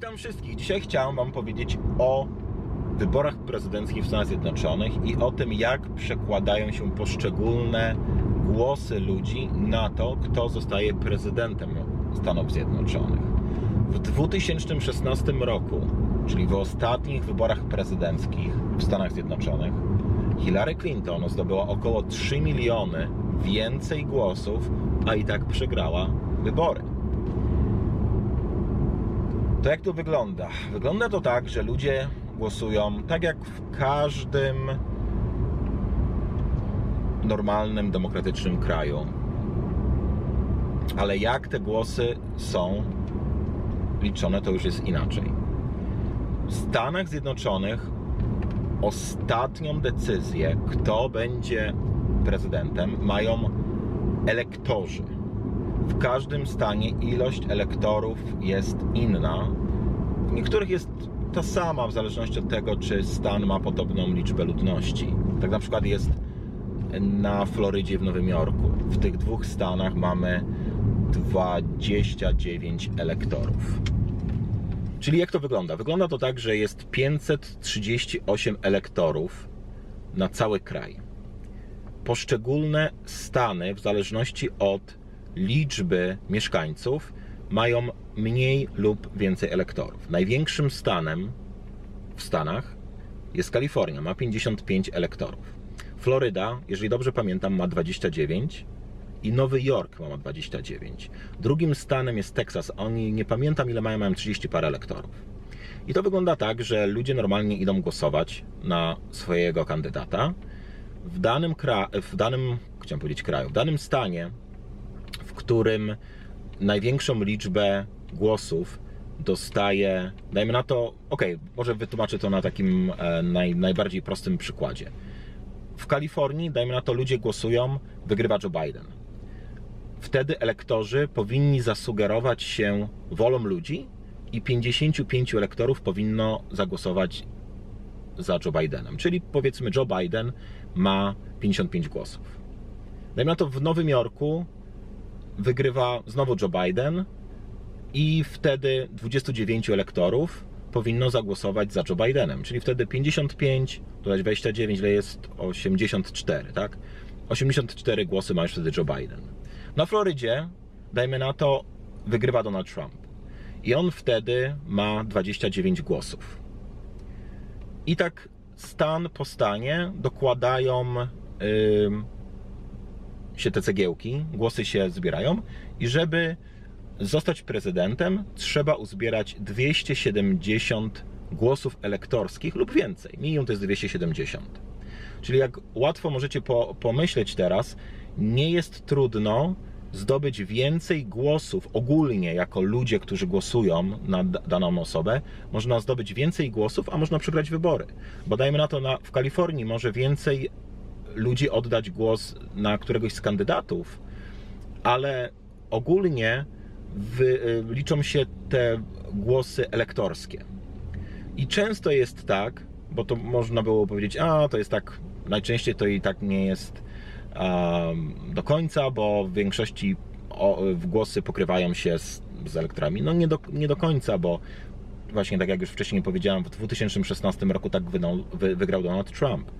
Witam wszystkich. Dzisiaj chciałem Wam powiedzieć o wyborach prezydenckich w Stanach Zjednoczonych i o tym, jak przekładają się poszczególne głosy ludzi na to, kto zostaje prezydentem Stanów Zjednoczonych. W 2016 roku, czyli w ostatnich wyborach prezydenckich w Stanach Zjednoczonych, Hillary Clinton zdobyła około 3 miliony więcej głosów, a i tak przegrała wybory. To jak to wygląda? Wygląda to tak, że ludzie głosują tak jak w każdym normalnym, demokratycznym kraju. Ale jak te głosy są liczone, to już jest inaczej. W Stanach Zjednoczonych ostatnią decyzję, kto będzie prezydentem, mają elektorzy w każdym stanie ilość elektorów jest inna. W niektórych jest ta sama, w zależności od tego, czy stan ma podobną liczbę ludności. Tak na przykład jest na Florydzie w Nowym Jorku. W tych dwóch stanach mamy 29 elektorów. Czyli jak to wygląda? Wygląda to tak, że jest 538 elektorów na cały kraj. Poszczególne stany, w zależności od liczby mieszkańców mają mniej lub więcej elektorów. Największym stanem w Stanach jest Kalifornia, ma 55 elektorów. Floryda, jeżeli dobrze pamiętam, ma 29 i Nowy Jork ma 29. Drugim stanem jest Teksas. Oni nie pamiętam ile mają, mają 30 parę elektorów. I to wygląda tak, że ludzie normalnie idą głosować na swojego kandydata. W danym, kra- w danym chciałem powiedzieć kraju, w danym stanie którym największą liczbę głosów dostaje, dajmy na to, ok, może wytłumaczę to na takim e, naj, najbardziej prostym przykładzie. W Kalifornii, dajmy na to, ludzie głosują, wygrywa Joe Biden. Wtedy elektorzy powinni zasugerować się wolą ludzi i 55 elektorów powinno zagłosować za Joe Bidenem. Czyli powiedzmy, Joe Biden ma 55 głosów. Dajmy na to, w Nowym Jorku wygrywa znowu Joe Biden i wtedy 29 elektorów powinno zagłosować za Joe Bidenem, czyli wtedy 55, dodać 29, ile jest 84, tak? 84 głosy ma już wtedy Joe Biden. Na Florydzie, dajmy na to, wygrywa Donald Trump. I on wtedy ma 29 głosów. I tak stan po stanie dokładają yy, się te cegiełki, głosy się zbierają i żeby zostać prezydentem, trzeba uzbierać 270 głosów elektorskich lub więcej. Minimum to jest 270. Czyli jak łatwo możecie po, pomyśleć teraz, nie jest trudno zdobyć więcej głosów ogólnie jako ludzie, którzy głosują na daną osobę, można zdobyć więcej głosów, a można przegrać wybory. Bo dajmy na to, na, w Kalifornii może więcej ludzi oddać głos na któregoś z kandydatów, ale ogólnie wy, liczą się te głosy elektorskie. I często jest tak, bo to można było powiedzieć, a to jest tak, najczęściej to i tak nie jest um, do końca, bo w większości o, w głosy pokrywają się z, z elektorami. No nie do, nie do końca, bo właśnie tak jak już wcześniej powiedziałem, w 2016 roku tak wy, wygrał Donald Trump.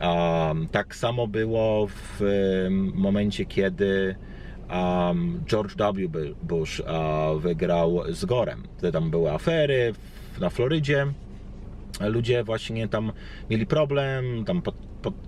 Um, tak samo było w um, momencie, kiedy um, George W. Bush uh, wygrał z Gorem. Wtedy tam były afery w, na Florydzie. Ludzie właśnie tam mieli problem, tam pod,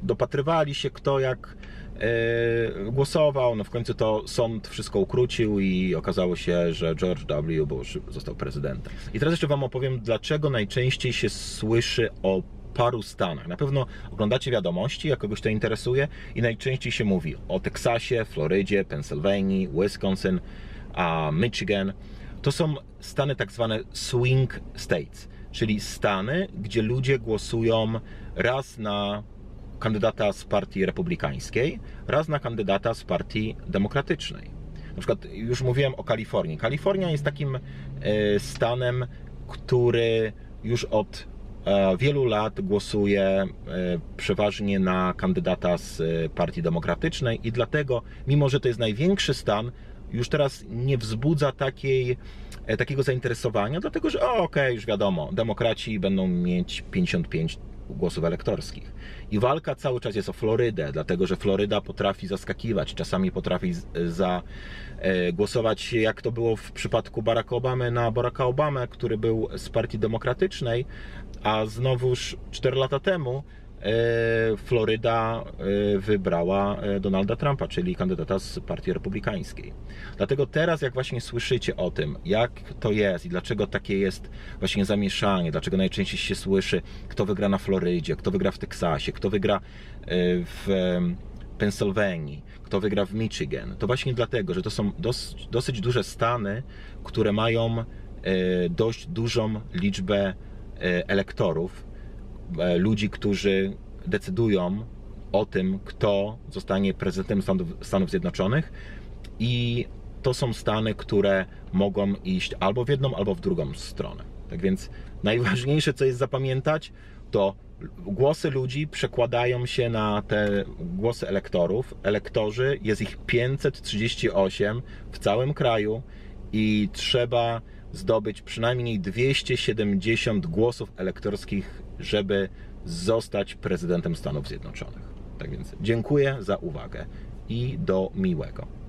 dopatrywali się kto jak e, głosował. No w końcu to sąd wszystko ukrócił i okazało się, że George W. Bush został prezydentem. I teraz jeszcze Wam opowiem, dlaczego najczęściej się słyszy o paru stanach. Na pewno oglądacie wiadomości, jak kogoś to interesuje i najczęściej się mówi o Teksasie, Florydzie, Pensylwanii, Wisconsin, a Michigan. To są stany tak zwane swing states, czyli stany, gdzie ludzie głosują raz na kandydata z partii republikańskiej, raz na kandydata z partii demokratycznej. Na przykład już mówiłem o Kalifornii. Kalifornia jest takim stanem, który już od wielu lat głosuje przeważnie na kandydata z Partii Demokratycznej i dlatego, mimo że to jest największy stan, już teraz nie wzbudza takiej, e, takiego zainteresowania, dlatego że okej, już wiadomo, demokraci będą mieć 55 głosów elektorskich. I walka cały czas jest o Florydę, dlatego że Floryda potrafi zaskakiwać, czasami potrafi z- za, e, głosować, jak to było w przypadku Baracka Obamy, na Baracka Obamę, który był z Partii Demokratycznej, a znowuż 4 lata temu e, Floryda e, wybrała e, Donalda Trumpa, czyli kandydata z Partii Republikańskiej. Dlatego teraz, jak właśnie słyszycie o tym, jak to jest i dlaczego takie jest właśnie zamieszanie, dlaczego najczęściej się słyszy, kto wygra na Florydzie, kto wygra w Teksasie, kto wygra e, w Pensylwanii, kto wygra w Michigan, to właśnie dlatego, że to są dos, dosyć duże stany, które mają e, dość dużą liczbę e, elektorów, e, ludzi, którzy decydują o tym, kto zostanie prezydentem Stanów, Stanów Zjednoczonych i to są stany, które mogą iść albo w jedną, albo w drugą stronę. Tak więc najważniejsze, co jest zapamiętać, to głosy ludzi przekładają się na te głosy elektorów. Elektorzy, jest ich 538 w całym kraju i trzeba zdobyć przynajmniej 270 głosów elektorskich, żeby zostać prezydentem Stanów Zjednoczonych. Tak więc dziękuję za uwagę i do miłego.